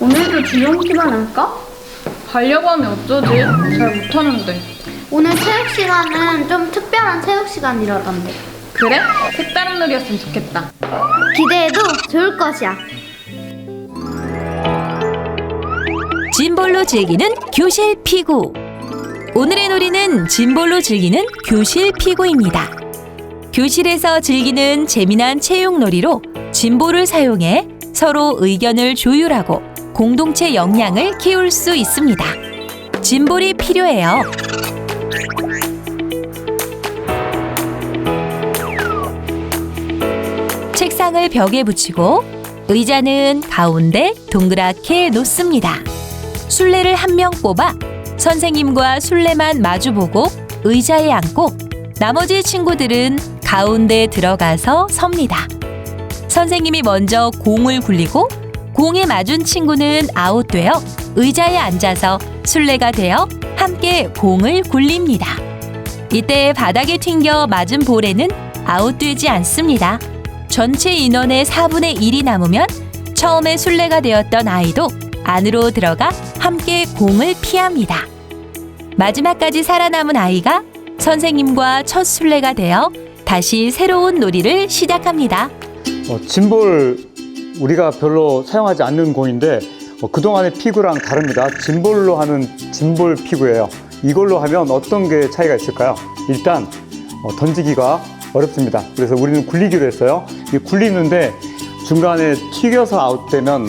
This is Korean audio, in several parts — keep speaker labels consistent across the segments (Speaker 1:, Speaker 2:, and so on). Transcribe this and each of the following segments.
Speaker 1: 오늘도 주영기만 할까?
Speaker 2: 가려고 하면 어쩌지? 잘 못하는데.
Speaker 1: 오늘 체육 시간은 좀 특별한 체육 시간이라던데.
Speaker 2: 그래? 색다른 놀이였으면 좋겠다.
Speaker 1: 기대해도 좋을 것이야.
Speaker 3: 짐볼로 즐기는 교실 피구. 오늘의 놀이는 짐볼로 즐기는 교실 피구입니다. 교실에서 즐기는 재미난 체육 놀이로 짐볼을 사용해 서로 의견을 조율하고 공동체 역량을 키울 수 있습니다. 짐볼이 필요해요. 책상을 벽에 붙이고 의자는 가운데 동그랗게 놓습니다. 술래를 한 명 뽑아 선생님과 술래만 마주보고 의자에 앉고 나머지 친구들은 가운데 들어가서 섭니다. 선생님이 먼저 공을 굴리고 공에 맞은 친구는 아웃되어 의자에 앉아서 술래가 되어 함께 공을 굴립니다. 이때 바닥에 튕겨 맞은 볼에는 아웃되지 않습니다. 전체 인원의 4분의 1이 남으면 처음에 술래가 되었던 아이도 안으로 들어가 함께 공을 피합니다. 마지막까지 살아남은 아이가 선생님과 첫 술래가 되어 다시 새로운 놀이를 시작합니다.
Speaker 4: 어, 짐볼 우리가 별로 사용하지 않는 공인데 어, 그동안의 피구랑 다릅니다. 짐볼로 하는 짐볼 피구예요. 이걸로 하면 어떤 게 차이가 있을까요? 일단 어, 던지기가 어렵습니다. 그래서 우리는 굴리기로 했어요. 이 굴리는데 중간에 튀겨서 아웃되면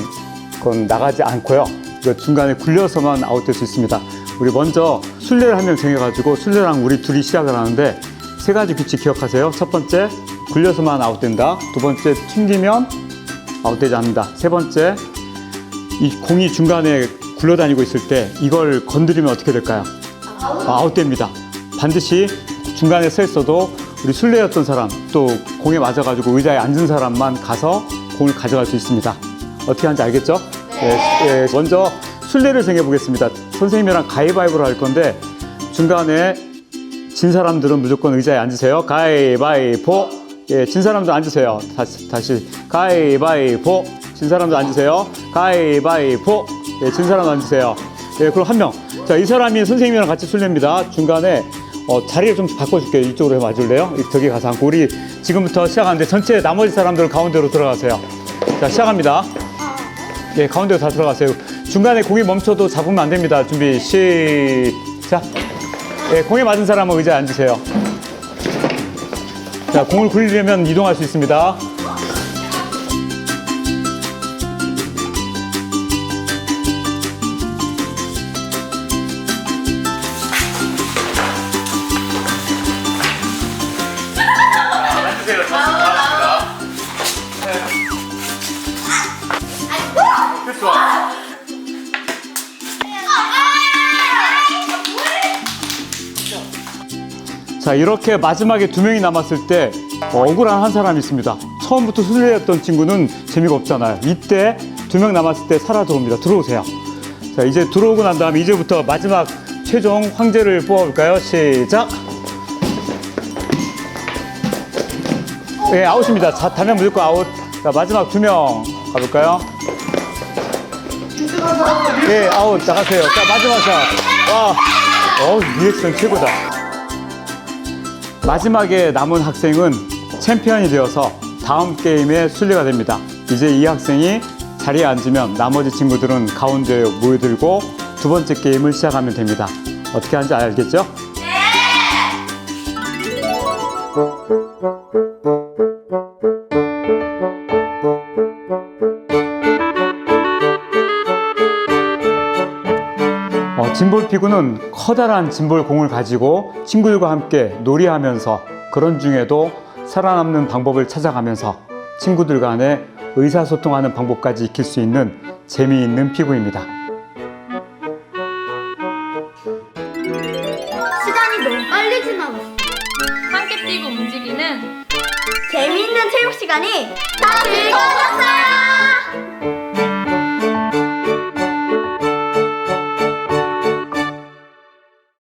Speaker 4: 그건 나가지 않고요. 이거 중간에 굴려서만 아웃될 수 있습니다. 우리 먼저 술래를 한 명 정해가지고 술래랑 우리 둘이 시작을 하는데 세 가지 규칙 기억하세요. 첫 번째, 굴려서만 아웃된다. 두 번째, 튕기면 아웃되지 않는다. 세 번째, 이 공이 중간에 굴러다니고 있을 때 이걸 건드리면 어떻게 될까요? 아, 아웃됩니다. 반드시 중간에 서 있어도 우리 술래였던 사람 또 공에 맞아가지고 의자에 앉은 사람만 가서 공을 가져갈 수 있습니다. 어떻게 하는지 알겠죠? 네. 예, 먼저 술래를 정해 보겠습니다. 선생님이랑 가위바위보를 할 건데 중간에 진 사람들은 무조건 의자에 앉으세요. 가위바위보. 예, 진 사람들 앉으세요. 다시, 다시. 가위바위보. 진 사람들 앉으세요. 가위바위보. 예, 진 사람 앉으세요. 예, 그럼 한 명. 자, 이 사람이 선생님이랑 같이 술래입니다. 중간에 어, 자리를 좀 바꿔줄게요. 이쪽으로 해봐줄래요? 저기 가서 앉고. 우리 지금부터 시작하는데 전체 나머지 사람들은 가운데로 들어가세요. 자, 시작합니다. 예, 가운데로 다 들어가세요. 중간에 공이 멈춰도 잡으면 안 됩니다. 준비, 시작. 예, 공에 맞은 사람은 의자에 앉으세요. 자, 공을 굴리려면 이동할 수 있습니다. 자, 이렇게 마지막에 두 명이 남았을 때 억울한 한 사람이 있습니다. 처음부터 술래였던 친구는 재미가 없잖아요. 이때 두 명 남았을 때 살아 들어옵니다. 들어오세요. 자, 이제 들어오고 난 다음에 이제부터 마지막 최종 황제를 뽑아볼까요? 시작! 예, 아웃입니다. 자, 다면 무조건 아웃. 자, 마지막 두 명 가볼까요? 예, 아웃 나가세요. 자, 마지막 샷. 와, 어, 리액션 최고다. 마지막에 남은 학생은 챔피언이 되어서 다음 게임에 순례가 됩니다. 이제 이 학생이 자리에 앉으면 나머지 친구들은 가운데에 모여들고 두 번째 게임을 시작하면 됩니다. 어떻게 하는지 알겠죠? 어, 짐볼 피구는 커다란 짐볼 공을 가지고 친구들과 함께 놀이하면서 그런 중에도 살아남는 방법을 찾아가면서 친구들 간에 의사소통하는 방법까지 익힐 수 있는 재미있는 피구입니다.
Speaker 1: 시간이 너무 빨리 지나갔어.
Speaker 2: 함께 뛰고 움직이는
Speaker 1: 재미있는 체육 시간이 다 즐거웠어요.